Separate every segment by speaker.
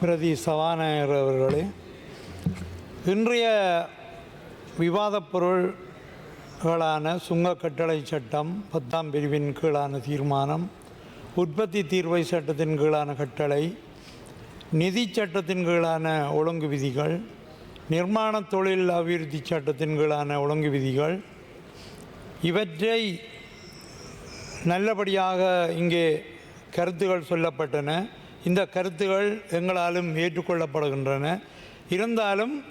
Speaker 1: பிரதி சபாநாயகர் அவர்களே இன்றைய விவாதப் பொருள்களான சுங்க கட்டளை சட்டம் பத்தாம் பிரிவின் கீழான தீர்மானம் உற்பத்தி தீர்வை சட்டத்தின் கீழான கட்டளை நிதி சட்டத்தின் கீழான ஒழுங்கு விதிகள் நிர்மாண தொழில் அபிவிருத்தி சட்டத்தின் கீழான ஒழுங்கு விதிகள் இவற்றை நல்லபடியாக இங்கே கருத்துகள் சொல்லப்பட்டன. இந்த கருத்துகள் எங்களாலும் ஏற்றுக்கொள்ளப்படுகின்றன. இருந்தாலும்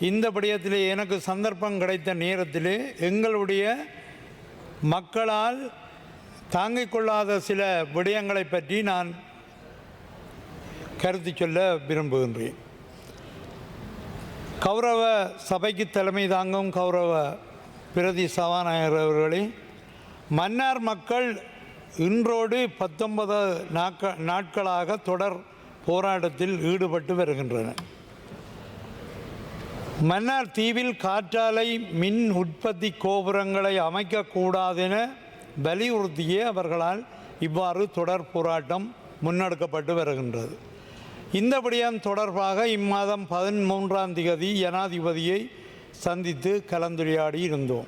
Speaker 1: இந்த படியத்திலே எனக்கு சந்தர்ப்பம் கிடைத்த நேரத்திலே எங்களுடைய மக்களால் தாங்கிக் கொள்ளாத சில விடயங்களை பற்றி நான் கருத்து சொல்ல விரும்புகின்றேன். கௌரவ சபைக்கு தலைமை தாங்கும் கௌரவ பிரதி சபாநாயகர் அவர்களே மன்னார் மக்கள் இன்றோடு பத்தொன்பது நாட்க நாட்களாக தொடர் போராட்டத்தில் ஈடுபட்டு வருகின்றன. மன்னார் தீவில் காற்றாலை மின் உற்பத்தி கோபுரங்களை அமைக்கக்கூடாதென வலியுறுத்தியே அவர்களால் இவ்வாறு தொடர் போராட்டம் முன்னெடுக்கப்பட்டு வருகின்றது. இந்த விடயம் தொடர்பாக இம்மாதம் பதிமூன்றாம் திகதி ஜனாதிபதியை சந்தித்து கலந்துரையாடி இருந்தோம்.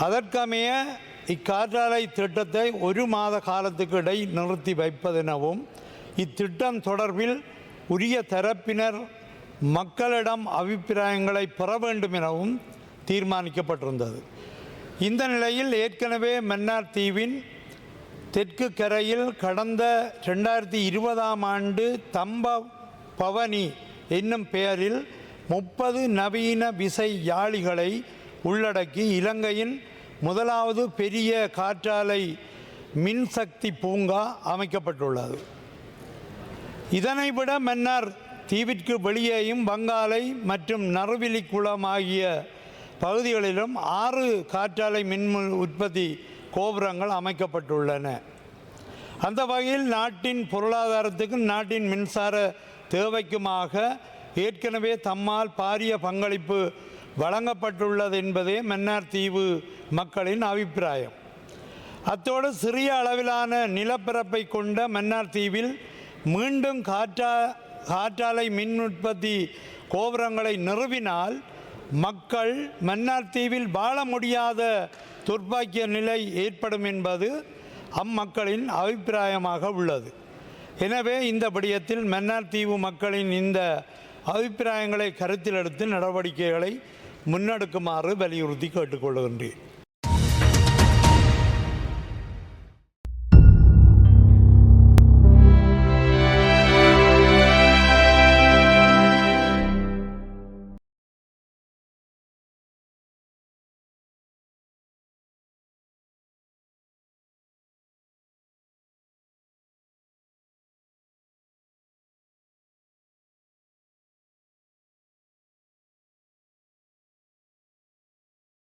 Speaker 1: அதற்கமைய இக்காற்றாலை திட்டத்தை ஒரு மாத காலத்துக்கு இடை நிறுத்தி வைப்பதெனவும் இத்திட்டம் தொடர்பில் உரிய தரப்பினர் மக்களிடம் அபிப்பிராயங்களை பெற வேண்டும் எனவும் தீர்மானிக்கப்பட்டிருந்தது. இந்த நிலையில் ஏற்கனவே மன்னார் தீவின் தெற்கு கரையில் கடந்த ரெண்டாயிரத்தி இருபதாம் ஆண்டு தம்ப பவனி என்னும் பெயரில் முப்பது நவீன விசை யாழிகளை உள்ளடக்கி இலங்கையின் முதலாவது பெரிய காற்றாலை மின்சக்தி பூங்கா அமைக்கப்பட்டுள்ளது. இதனை விட மன்னர் தீவிற்கு வெளியேயும் வங்காலை மற்றும் நறுவிலி குளம் ஆகிய பகுதிகளிலும் ஆறு காற்றாலை மின் உற்பத்தி கோபுரங்கள் அமைக்கப்பட்டுள்ளன. அந்த வகையில் நாட்டின் பொருளாதாரத்துக்கும் நாட்டின் மின்சார தேவைக்குமாக ஏற்கனவே தம்மால் பாரிய பங்களிப்பு வழங்கப்பட்டுள்ளது என்பதே மன்னார் தீவு மக்களின் அபிப்பிராயம். அத்தோடு சிறிய அளவிலான நிலப்பரப்பை கொண்ட மன்னார் தீவில் மீண்டும் காற்றா காற்றாலை மின் உற்பத்தி கோபுரங்களை நிறுவினால் மக்கள் மன்னார் தீவில் வாழ முடியாத துர்ப்பாக்கிய நிலை ஏற்படும் என்பது அம்மக்களின் அபிப்பிராயமாக உள்ளது. எனவே இந்த விடயத்தில் மன்னார் தீவு மக்களின் இந்த அபிப்பிராயங்களை கருத்தில் எடுத்து நடவடிக்கைகளை முன்னெடுக்குமாறு வலியுறுத்தி கேட்டுக்கொள்கின்றேன்.